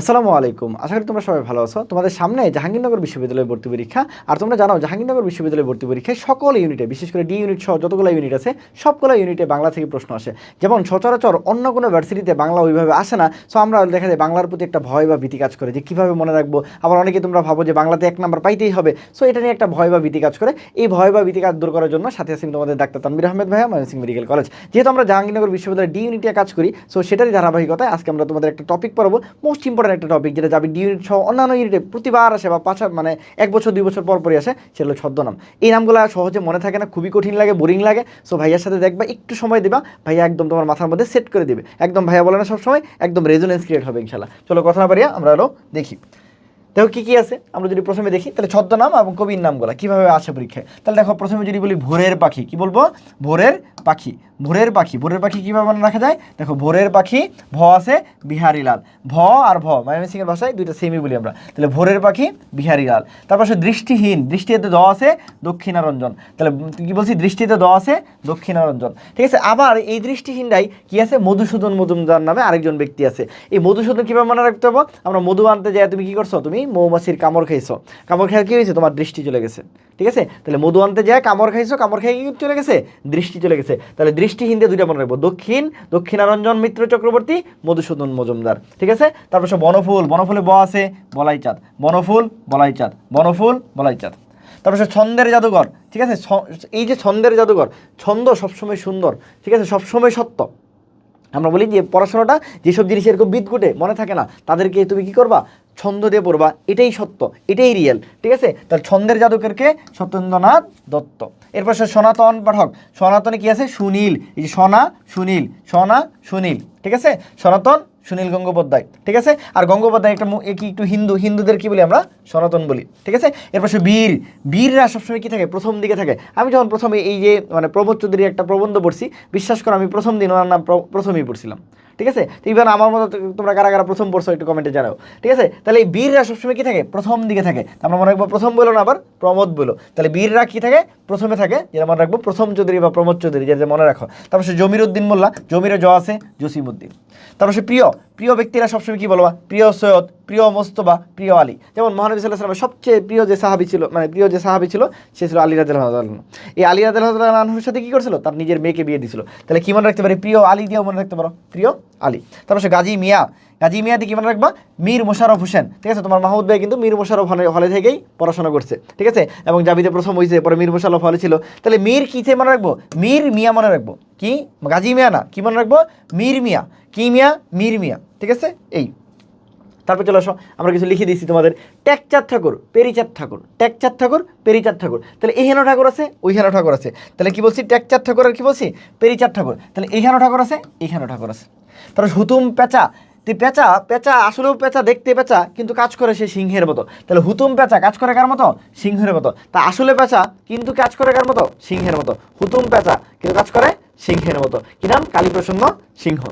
আসসালামু আলাইকুম। আশা করি তোমরা সবাই ভালো আছো। তোমাদের সামনে জাহাঙ্গীরনগর বিশ্ববিদ্যালয়ের ভর্তি পরীক্ষা। আর তোমরা জানো, জাহাঙ্গীরনগর বিশ্ববিদ্যালয়ের ভর্তি পরীক্ষায় সকল ইউনিটে বিশেষ করে ডি ইউনিট সহ যতগুলো ইউনিট আছে, সবগুলো ইউনিটে বাংলা থেকে প্রশ্ন আসে। যেমন সচরাচর অন্য কোনো ভার্সিটিতে বাংলা ওইভাবে আসে না। সো আমরা দেখা যায় বাংলার প্রতি একটা ভয় বা ভীতি কাজ করে যে কীভাবে মনে রাখব। আবার অনেকে তোমরা ভাবো যে বাংলাতে এক নাম্বার পাইতেই হবে। সো এটা নিয়ে একটা ভয় বা ভীতি কাজ করে। এই ভয় বা ভীতি কাজ দূর করার জন্য সাথে আছেন তোমাদের ডাক্তার তানবির আহমেদ ভাইয়া, ময়মনসিংহ মেডিকেল কলেজ। যেহেতু আমরা জাহাঙ্গীরনগর বিশ্ববিদ্যালয়ের ডি ইউনিটে কাজ করি সো সেটারই ধারাবাহিকতায় আজকে আমরা তোমাদের একটা টপিক পড়ব। মোস্ট ইম্পর্টেন্ট একটা টপিক যেটা যাবে ইউনিট সহ অন্যান্য ইউনিটে প্রতিবার আসে বা পাঁচ মানে এক বছর, দুই বছর পর পরই আসে সেগুলো ছদ্মনাম। এই নামগুলো সহজে মনে থাকে না, খুবই কঠিন লাগে বোরিং লাগে। সো ভাইয়ার সাথে দেখবা, একটু সময় দিবা, ভাইয়া একদম তোমার মাথার মধ্যে সেট করে দিবে। একদম ভাইয়া বলে না সবসময়, একদম রেজোনেন্স ক্রিয়েট হবে ইনশাল্লাহ চলো কথা না পারিয়া আমরা হলো দেখি। দেখো কী কী আছে, আমরা যদি প্রথমে দেখি, তাহলে ছদ্মনাম এবং কবির নামগুলো কীভাবে আসে পরীক্ষায়? তাহলে দেখো, প্রথমে যদি বলি ভোরের পাখি, কি বলব? ভোরের পাখি। ভোরের পাখি ভোরের পাখি কীভাবে মনে রাখা যায়? দেখো, ভোরের পাখি, ভ আছে, বিহারি লাল। ভ আর ভ ময়মনসিংহের ভাষায় দুইটা সেমই বলি আমরা। তাহলে ভোরের পাখি, বিহারি লাল। তারপর সে দৃষ্টিহীন, দৃষ্টিতে দ আছে, দক্ষিণারঞ্জন। তাহলে কি বলছি? দৃষ্টিতে দ আছে, দক্ষিণারঞ্জন। ঠিক আছে? আবার এই দৃষ্টিহীনটাই কি আছে? মধুসূদন মজুমদার নামে আরেকজন ব্যক্তি আছে। এই মধুসূদন কীভাবে মনে রাখতে হবে? আমরা মধু আনতে যাই, তুমি কি করছ? তুমি মৌমাছির কামড় খাইছো। কামড় খেয়ে কি হয়েছে? তোমার দৃষ্টি চলে গেছে। ঠিক আছে? তাহলে মধু আনতে যায় কামড় খাইছো, কামড় খেয়ে কি চলে গেছে? দৃষ্টি চলে গেছে। তাহলে দৃষ্টিহীন হিন্দি দুইটা মনে রাখব। দক্ষিণ, দক্ষিণারঞ্জন, মিত্র চক্রবর্তী, মধুসূদন মজুমদার। ঠিক আছে? তারপর সে বনফুল, বনফুলে ব আছে, বলাই চাঁদ। বনফুল, বলাই চাঁদ। বনফুল, বলাই চাঁদ। তারপর সে ছন্দের জাদুঘর। ঠিক আছে? এই যে ছন্দের জাদুঘর, ছন্দ সবসময় সুন্দর। ঠিক আছে? সবসময় সত্য। আমরা বলি যে পড়াশোনাটা যেসব জিনিস এরকম বিদঘুটে মনে থাকে না, তাদেরকে তুমি কি করবা? ছন্দ দিয়ে পড়বা। এটাই সত্য, এটাই রিয়েল ঠিক আছে? তাহলে ছন্দের জাদুকরকে সত্যেন্দ্রনাথ দত্ত। এরপর সে সনাতন পাঠক। সনাতনে কি আছে? সুনীল। এই যে সনা, সুনীল সনা, সুনীল, ঠিক আছে? সনাতন সুনীল গঙ্গোপাধ্যায়, ঠিক আছে? আর গঙ্গোপাধ্যায় একটা কি একটু হিন্দু, হিন্দুদের কি বলি আমরা? সনাতন বলি, ঠিক আছে? এরপর সে বীর, বীররা সবসময় কি থাকে? প্রথম দিকে থাকে। আমি যখন প্রথমে এই যে মানে প্রবোধ চৌধুরীর একটা প্রবন্ধ পড়ছি, বিশ্বাস করো আমি প্রথম দিন ওনার নাম প্র- প্রথমেই পড়ছিলাম, ঠিক আছে? ইভেন আমার মতো তোমরা কারা কারা প্রথম পড়ছো একটু কমেন্টে জানাও, ঠিক আছে? তাহলে এই বীররা সবসময় কি থাকে? প্রথম দিকে থাকে। আমরা মনে রাখব প্রথম বলো না আবার প্রমোদ বলো। তাহলে বীররা কি থাকে? প্রথমে থাকে, যেটা মনে রাখব প্রথম চৌধুরী বা প্রমোদ চৌধুরী, যেটা মনে রাখো। তারপর সে জমির উদ্দিন মোল্লা, জমিরে জ আছে জসিম উদ্দিন তারপর সে প্রিয় প্রিয় ব্যক্তিরা সবসময় কি বলবা প্রিয় সৈয়দ, প্রিয় মোস্তবা প্রিয় আলী। যেমন মহানবী সাল্লাহ সাল্লামের সবচেয়ে প্রিয় যে সাহাবি ছিল মানে প্রিয় যে সাহাবি ছিল, সে ছিল আলী রাজ এই আলী রাজ আনহুর সাথে কী করছিল? তার নিজের মেয়েকে বিয়ে দিছিল। তাহলে কি মনে রাখতে পারি? প্রিয় আলী দিয়েও মনে রাখতে পারো। প্রিয় আলী। তারপর সে গাজী মিয়া গাজী মিয়াদি কি মনে রাখবা? মীর মোশারফ হোসেন। ঠিক আছে? তোমার মাহমুদ ভাই কিন্তু মীর মোশারফ হলে থেকেই পড়াশোনা করছে। ঠিক আছে? এবং জাবিতে প্রথম হয়েছে পরে মীর মোশারফ হলে ছিল। তাহলে মীর কিসে মনে রাখব? মীর মিয়া মনে রাখব। কি? গাজী মিয়া না। কি মনে রাখব? মীর মিয়া। কি মিয়া? মীর মিয়া। ঠিক আছে? এই। তারপর চলে আসো। আমরা কিছু লিখে দিয়েছি তোমাদের। ট্যাকচাঁদ ঠাকুর, পেরিচাঁদ ঠাকুর। ট্যাকচাঁদ ঠাকুর, পেরিচাঁদ ঠাকুর। তাহলে এইখানেও ঠাকুর আছে ওইখানেও ঠাকুর আছে। তাহলে কি বলছি? ট্যাকচাঁদ ঠাকুর আর কি বলছি? পেরিচাঁদ ঠাকুর। তাহলে এইখানেও ঠাকুর আছে এইখানেও ঠাকুর আছে। তারপর হুতুম পেঁচা তো পেঁচা পেঁচা, আসলেও পেঁচা দেখতে পেঁচা, কিন্তু কাজ করে সে সিংহের মতো। তাহলে হুতুম পেঁচা কাজ করে কার মতো? সিংহের মতো। তা আসলে পেঁচা, কিন্তু কাজ করে কার মতো? সিংহের মতো। হুতুম পেঁচা, কিন্তু কাজ করে সিংহের মতো। কি নাম? কালীপ্রসন্ন সিংহ।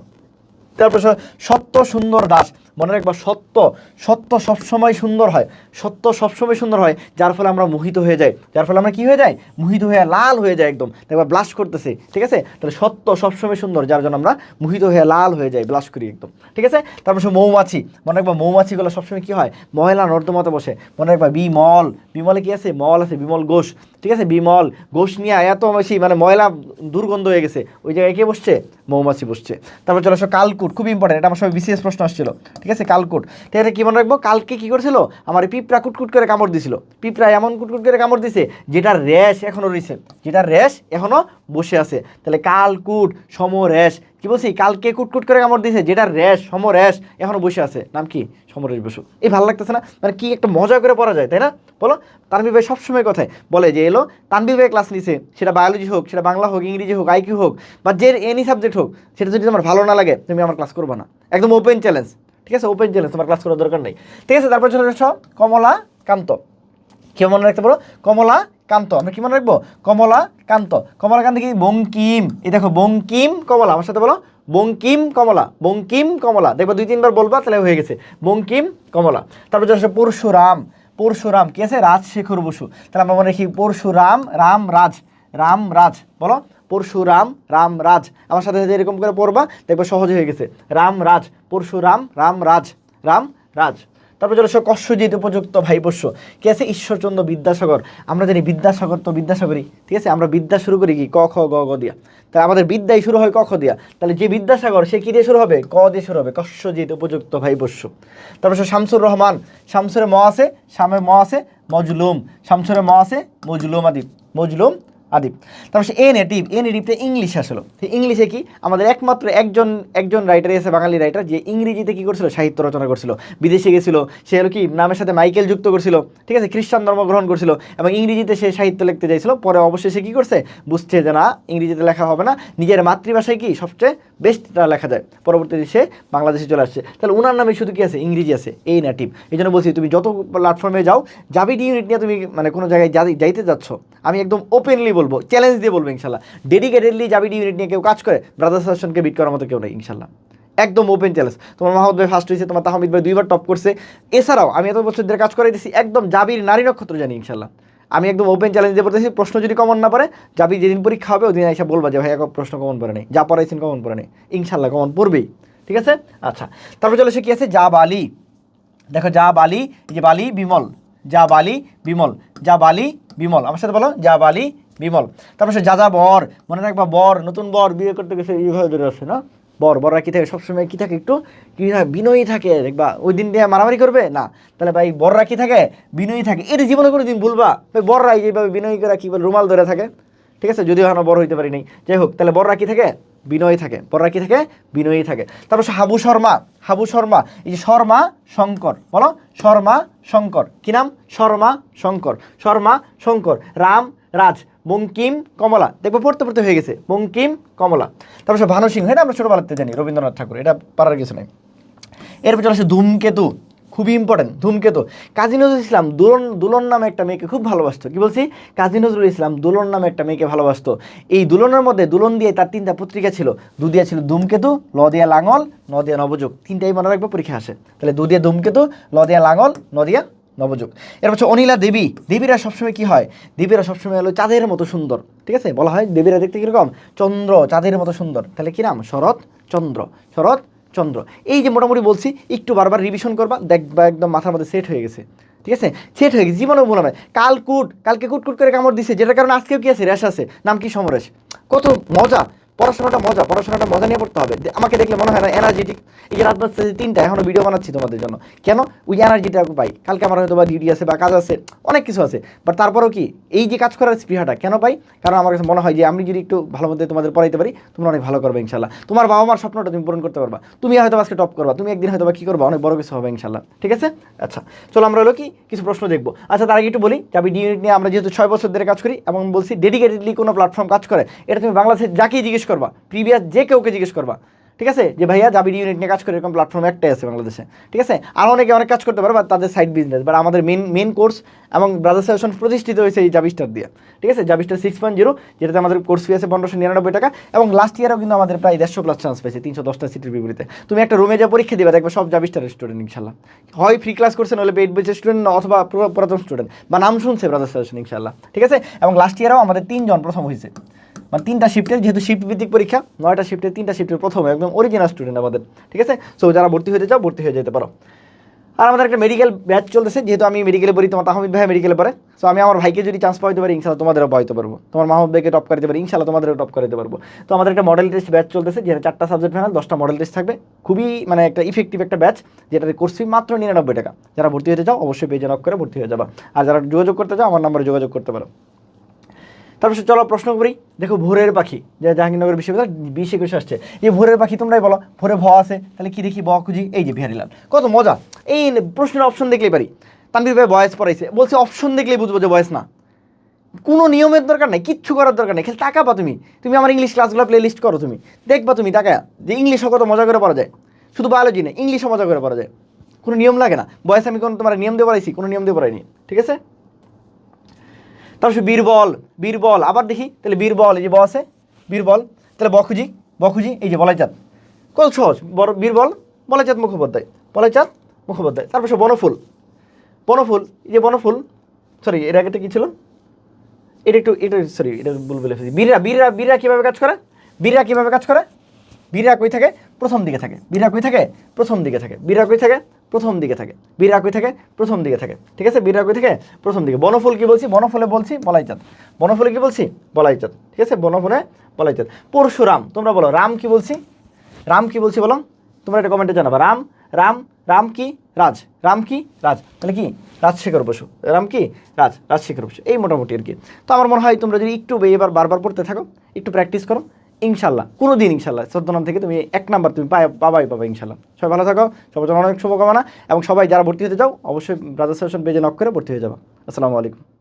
তারপর সত্য সুন্দর দাস। মনে রাখবা, সত্য সত্য সবসময় সুন্দর হয়। সত্য সবসময় সুন্দর হয়, যার ফলে আমরা মোহিত হয়ে যাই। যার ফলে আমরা কি হয়ে যাই? মোহিত হয়ে, লাল হয়ে যায় একদম। দেখবা ব্লাশ করতেছে, ঠিক আছে? তাহলে সত্য সবসময় সুন্দর, যার জন্য আমরা মোহিত হয়ে, লাল হয়ে যাই ব্লাশ করি একদম। ঠিক আছে? তারপর সে মৌমাছি। মনে রাখবা, মৌমাছিগুলো সবসময় কি হয়? ময়লা নর্দমাতে বসে। মনে রাখবা, বিমল। বিমলে কি আছে? মল আছে, বিমল ঘোষ। ঠিক আছে? বিমল ঘোষ নিয়ে এত বেশি মানে ময়লা দুর্গন্ধ হয়ে গেছে। ওই জায়গায় কে বসছে? মৌমাছি বসছে। তারপর চলে আসো কালকুট, খুব ইম্পর্টেন্ট এটা আমার সবাই বিশেষ প্রশ্ন আসছিল। ঠিক আছে? কালকুট। ঠিক আছে কি মনে রাখব? কালকে কী করেছিল? আমার পিঁপড়া কুটকুট করে কামড় দিছিল। পিঁপড়া এমন কুটকুট করে কামড় দিছে, যেটার র্যাশ এখনও রয়েছে। যেটার র্যাশ এখনও বসে আছে। তাহলে কালকুট সম র্যাশ কি বলছি, কালকে কুটকুট করে কামড় দিয়েছে, যেটা র্যাশ সম র্যাশ এখনও বসে আছে। নাম কি? সমরেশ বসু। এই ভালো লাগতেছে না? মানে কি একটা মজা করে পড়া যায়, তাই না? বলো তানবীর ভাই সবসময় কথায় বলে যে, এলো তানবীর ভাই ক্লাস নিছে, সেটা বায়োলজি হোক, সেটা বাংলা হোক, ইংরেজি হোক আইকিউ হোক, বা যে এনি সাবজেক্ট হোক, সেটা যদি তোমার ভালো না লাগে, তুমি আমার ক্লাস করবে না। একদম ওপেন চ্যালেঞ্জ ঠিক আছে? ওপেন চ্যালেঞ্জ তোমার ক্লাস করার দরকার নেই। ঠিক আছে, তারপর চলে আসো, কমলা কান্ত। কি মনে রাখতে পারো কমলা কান্ত, আমরা কি মনে রাখব? কমলা, কান্ত। কমলা কান্ত কি? বঙ্কিম। এই দেখো, বঙ্কিম কমলা, আমার সাথে বলো। বঙ্কিম কমলা বঙ্কিম কমলা। দেখব দুই, তিনবার বলবা, তাহলে হয়ে গেছে। বঙ্কিম কমলা। তারপর আসো পরশুরাম। পরশুরাম, কি আছে? রাজশেখর বসু। তাহলে আমরা মনে রাখি পরশুরাম রাম রাজ রাম রাজ বলো। পরশুরাম রাম রাজ আমার সাথে সাথে এরকম করে পড়বা, দেখব সহজ হয়ে গেছে। রাম রাজ পরশুরাম রাম রাজ রাম রাজ তারপর চলে আসো কশ্যজিৎ উপযুক্ত ভাই পোষ্য কে আছে? ঈশ্বরচন্দ্র বিদ্যাসাগর। আমরা জানি বিদ্যাসাগর তো বিদ্যাসাগরই। ঠিক আছে? আমরা বিদ্যা শুরু করি কি? ক, খ, গ গ দিয়া। তাহলে আমাদের বিদ্যাই শুরু হয় ক, খ দিয়া। তাহলে যে বিদ্যাসাগর, সে কী দিয়ে শুরু হবে? ক দিয়ে শুরু হবে। কশ্যজিৎ উপযুক্ত ভাই পোষ্য তারপর শামসুর রহমান। শামসুরে ম আছে, শামে ম আছে, মজলুম। শামসুরে ম আছে, মজলুম আদিব মজলুম আদিব। তারপর সে এ নেটিভ এ নেটিভতে ইংলিশ আসলো। ইংলিশে কি? আমাদের একমাত্র একজন একজন রাইটারই আছে বাঙালি রাইটার যে ইংরেজিতে কি করছিল? সাহিত্য রচনা করছিল। বিদেশে গেছিল। সে হলো কি? নামের সাথে মাইকেল যুক্ত করছিল। ঠিক আছে? খ্রিস্টান ধর্ম গ্রহণ করছিল। এবং ইংরেজিতে সে সাহিত্য লিখতে চাইছিল। পরে অবশ্যই সে কী করছে? বুঝছে যে না, ইংরেজিতে লেখা হবে না। নিজের মাতৃভাষায় কি সবচেয়ে বেস্টটা লেখা যায়। পরবর্তীতে সে বাংলাদেশে চলে আসছে। তাহলে ওনার নামে শুধু কি আছে? ইংরেজি আছে। এই নেটিভ এই জন্য বলছি, তুমি যত প্ল্যাটফর্মে যাও জাবিড ইউনিট নিয়ে তুমি মানে কোনো জায়গায় যাই- যাইতে যাচ্ছ, আমি একদম ওপেনলি বলব চ্যালেঞ্জ দিয়ে বলব ইনশাল্লাহ। ডেডিকেটেডলি জাবিড ইউনিট নিয়ে কেউ কাজ করে ব্রাদার্স হাসানকে বিট করার মতো কেউ নেই ইনশাল্লাহ। একদম ওপেন চ্যালেঞ্জ তোমার মাহমুদ ভাই ফার্স্ট হয়েছে, তোমার তাহমিদ ভাই দুইবার টপ করছে। এছাড়াও আমি এত বছর ধরে কাজ করে দিচ্ছি একদম জাবির নারী নক্ষত্র জানি ইনশাল্লাহ। আমি একদম ওপেন চ্যালেঞ্জ দিয়ে বলতেছি, প্রশ্ন যদি কমন না পারে যাবি যেদিন পরীক্ষা হবে, ওদিন এসে বলবা যে, ভাই এক প্রশ্ন কমন পড়ে নেই। যা পড়াইছেন কমন পড়ে নেই। ইনশাল্লাহ কমন পড়বেই। ঠিক আছে? আচ্ছা। তারপর চলে সে কি আছে? যা বালি দেখো যা বালি যে বালি বিমল। যা বালি বিমল। যা বালি বিমল। আমার সাথে বলো যা বালি বিমল। তারপর সে যা যা বর, মনে রাখবা বর, নতুন বর বিয়ে করতে গেছে এইভাবে ধরে আসে না? বর বররা কি থাকে? সবসময় কি থাকে একটু? কি থাকে? বিনয়ী থাকে। দেখবা, ওই দিন দিয়ে মারামারি করবে? না। তাহলে ভাই, বররা কি থাকে? বিনয়ী থাকে। এটা জীবনে কোনো দিন ভুলবা? ভাই, বররা যেভাবে বিনয়ী করে কি বলে, রুমাল ধরে থাকে। ঠিক আছে? যদিও এখনও বড় হইতে পারি নাই। যাই হোক, তাহলে বড়রা কি থাকে? বিনয়ী থাকে। বড়রা কি থাকে? বিনয়ী থাকে। তারপর হাবু শর্মা হাবু শর্মা। এই যে শর্মা শঙ্কর, বলো? শর্মা শঙ্কর। কি নাম? শর্মা শঙ্কর। শর্মা শঙ্কর। রাম, রাজ। বঙ্কিম কমলা। দেখব পড়তে পড়তে হয়ে গেছে। বঙ্কিম কমলা। তারপর সে ভানু সিংহ এটা আমরা ছোটোবেলাতে জানি, রবীন্দ্রনাথ ঠাকুর। এটা পারার কিছু নাই। এরপর চলে আসে ধূমকেতু। খুবই ইম্পর্টেন্ট ধূমকেতু। কাজী নজরুল ইসলাম দুলন দুলন নামে একটা মেয়েকে খুব ভালোবাসতো। কি বলছি? কাজী নজরুল ইসলাম দুলন নামে একটা মেয়েকে ভালোবাসতো। এই দুলনের মধ্যে দুলন দিয়ে তার তিনটা পত্রিকা ছিল। দুদিয়া ছিল ধূমকেতু ল দিয়া লাঙল ন দিয়া নবযুগ। তিনটাই মনে রাখব, পরীক্ষা আসে। তাহলে দুদিয়া ধূমকেতু ল দিয়া লাঙল, নদিয়া নবযুগ। এর হচ্ছে অনিলা দেবী। দেবীরা সবসময় কি হয়? দেবীরা সবসময় হলো চাঁদের মতো সুন্দর। ঠিক আছে? বলা হয় দেবীরা দেখতে কীরকম? চন্দ্র, চাঁদের মতো সুন্দর। তাহলে কী নাম? শরৎ, চন্দ্র। শরৎ, চন্দ্র। এই যে মোটামুটি বলছি, একটু বারবার রিভিশন করবা, দেখবা একদম মাথার মধ্যে সেট হয়ে গেছে। ঠিক আছে? সেট হয়ে গেছে। জীবনেও বলা হয় কাল কুট কালকে কুট কুট করে কামড় দিছে, যেটার কারণে আজকেও কি আছে? রেশ আছে। নাম কি সমরেশ? কত মজা! পড়াশোনাটা মজা পড়াশোনাটা মজা নিয়ে পড়তে হবে। আমাকে দেখলে মনে হয় না এনার্জেটিক এই যে রাত বাজছে তিনটা এখনও ভিডিও বানাচ্ছি তোমাদের জন্য। কেন? ওই এনার্জিটা পাই। কালকে আমার হয়তো বা ডিউটি আছে বা কাজ আছে, অনেক কিছু আছে। বাট তারপরেও কি? এই যে কাজ করার স্পৃহাটা কেন পাই? কারণ আমার কাছে মনে হয় যে আমি যদি একটু ভালো মধ্যে তোমাদের পড়াইতে পারি, তোমরা অনেক ভালো করবে ইনশাল্লাহ তোমার বাবা মার স্বপ্নটা তুমি পূরণ করতে পারবা। তুমি হয়তো আজকে টপ করবা। তুমি একদিন হয়তো বা কী করবা? অনেক বড় কিছু হবে ইনশাল্লাহ ঠিক আছে? আচ্ছা চলো আমরা হলো কি? কিছু প্রশ্ন দেখব। আচ্ছা তার আগে একটু বলি চাবি ডি ইউনিট নিয়ে আমরা যেহেতু ছয় বছর ধরে কাজ করি এবং বলছি ডেডিকেটেডলি কোনো প্ল্যাটফর্ম কাজ করে, এটা তুমি বাংলাদেশে যাকেই জিজ্ঞেস করবা প্রিভিয়াস যে কেউকে জিজ্ঞেস করবা, ঠিক আছে? যে ভাইয়া জাবির ইউনিট নিয়ে কাজ করে এরকম প্ল্যাটফর্ম একটাই আছে বাংলাদেশে, ঠিক আছে? আর অনেকে অনেক কাজ করতে পারে বা তাদের সাইড বিজনেস বাট আমাদের মেন মেন কোর্স এবং ব্রাদার সেশন প্রতিষ্ঠিত হয়েছে এই জাবিস্টার দিয়ে, ঠিক আছে? জাবিস্টার সিক্স পয়েন্ট জিরো যেটাতে আমাদের কোর্স ফি আছে পনেরোশো নিরানব্বই টাকা, এবং লাস্ট ইয়ারও কিন্তু আমাদের প্রায় দেড়শো প্লাস চান্স পেয়েছে, তিনশো দশটা সিটের বিপরীতে। তুমি একটা রুমে যা পরীক্ষা দেবে, দেখবে সব জাবিস্টারের স্টুডেন্ট ইনশাল্লাহ। হয় ফ্রি ক্লাস করছে, নাহলে পেইড বেচের স্টুডেন্ট অথবা পুরো- পুরাতন স্টুডেন্ট বা নাম শুনছে ব্রাদার সেশন ইনশাল্লাহ, ঠিক আছে? এবং লাস্ট ইয়ারও আমাদের তিনজন প্রথম হয়েছে। মানে তিনটা শিফটের যেহেতু শিফট ভিত্তিক পরীক্ষা, নয়টা শিফটের তিনটা শিফটের প্রথম একদম অরিজিনাল স্টুডেন্ট আমাদের, ঠিক আছে? সো যারা ভর্তি হতে চাও, ভর্তি হয়ে যেতে পারো। আর আমাদের একটা মেডিকেল ব্যাচ চলতেছে, যেহেতু আমি মেডিকেলে পড়ি, তোমার তাহমিদ ভাই মেডিকেলে পড়ে। সো আমি আমার ভাইকে যদি চান্স পাইতে পারি ইনশাল্লাহ তোমাদেরও পাইতে পারব। তোমার মাহমুদ ভাইকে টপ করতে পারি ইনশাল্লাহ তোমাদেরও টপ করতে পারব। তো আমাদের একটা মডেল টেস্ট ব্যাচ চলতেছে যেটা চারটা সাবজেক্ট ফাইনাল দশটা মডেল টেস্ট থাকবে। খুবই মানে একটা ইফেক্টিভ একটা ব্যাচ যেটাতে কোর্স ফি মাত্র নিরানব্বই টাকা। যারা ভর্তি হতে চাও, অবশ্যই পেজে নক করে ভর্তি হয়ে যাবা। আর যারা যোগাযোগ করতে চাও, আমার নাম্বারে যোগাযোগ করতে পারো। তারপর চলো প্রশ্ন করি, দেখো ভোরের পাখি, যে জাহাঙ্গীরনগর বিশ্ববিদ্যালয় বিশ একুশ আসছে, এই ভোরের পাখি তোমরাই বলো, ভোরে ভ আছে, তাহলে কি দেখি ব খুঁজি এই যে বিহারিলাল কত মজা, এই প্রশ্নের অপশন দেখলেই পারি, তানভীর ভাই বয়স পড়াইছে, বলছে অপশন দেখলেই বুঝব যে বয়স না, কোনো নিয়মের দরকার নেই, কিচ্ছু করার দরকার নেই, খালি পা তুমি তুমি আমার ইংলিশ ক্লাসগুলো প্লে লিস্ট করো তুমি, দেখবা তুমি টাকা যে ইংলিশও কত মজা করে পড়া যায়, শুধু বায়োলজি না ইংলিশও মজা করে পড়া যায়, কোনো নিয়ম লাগে না বয়স আমি কোনো তোমার নিয়ম দিয়ে পড়াইছি, কোনো নিয়ম দিয়ে পড়াইনি, ঠিক আছে? তারপর বীরবল বীরবল, আবার দেখি, তাহলে বীরবল, এই যে ব আছে, বীরবল, তাহলে বখুজি বখুজি এই যে বলাইচাঁদ। কত সহজ, বড় বীরবল, বলাইচাঁদ মুখোপাধ্যায় বলাইচাঁদ মুখোপাধ্যায়, তারপর সে বনফুল। বনফুল, এই যে বনফুল সরি এর আগেটা কী ছিল? এটা একটু, এটা সরি এটা ভুল বলে ফেলেছি। বীররা বীররা বীররা কীভাবে কাজ করে? বীররা কীভাবে কাজ করে? বীররা কই থাকে? প্রথম দিকে থাকে। বিরা কই থাকে? প্রথম দিকে থাকে। বিরা কই থাকে? প্রথম দিকে থাকে। কই থাকে? প্রথম দিকে থাকে। ঠিক আছে? বিরা কই থাকে? প্রথম দিকে। বনফুল কি বলছি? বনফুলে বলছি বলাইচাঁদ। বনফুলে কি বলছি? বলাইচাঁদ। ঠিক আছে? বনফুলে বলাইচাঁদ। পরশুরাম, তোমরা বলো, রাম কি বলছি? রাম কি বলছি বলো? তোমরা একটা কমেন্টে জানাবা। রাম রাম রাম কি? রাজ। রাম কি? রাজ। তাহলে কি? রাজশেখর বসু। রাম কি? রাজ। রাজশেখর বসু। এই মোটামুটি আর কি। তো আমার মনে হয় তোমরা যদি একটু এবার বারবার পড়তে থাকো, একটু প্র্যাকটিস করো ইনশাল্লাহ কোনো দিন ইনশাল্লাহ চোদ্দ নাম থেকে তুমি এক নাম্বার তুমি পাবাই পাবা ইনশাল্লাহ সবাই ভালো থাকো, সবার জন্য অনেক শুভকামনা, এবং সবাই যারা ভর্তি হতে যাও অবশ্যই ব্রাদার সেশন পেজে নক করে ভর্তি হয়ে যাব। আসসালামু আলাইকুম।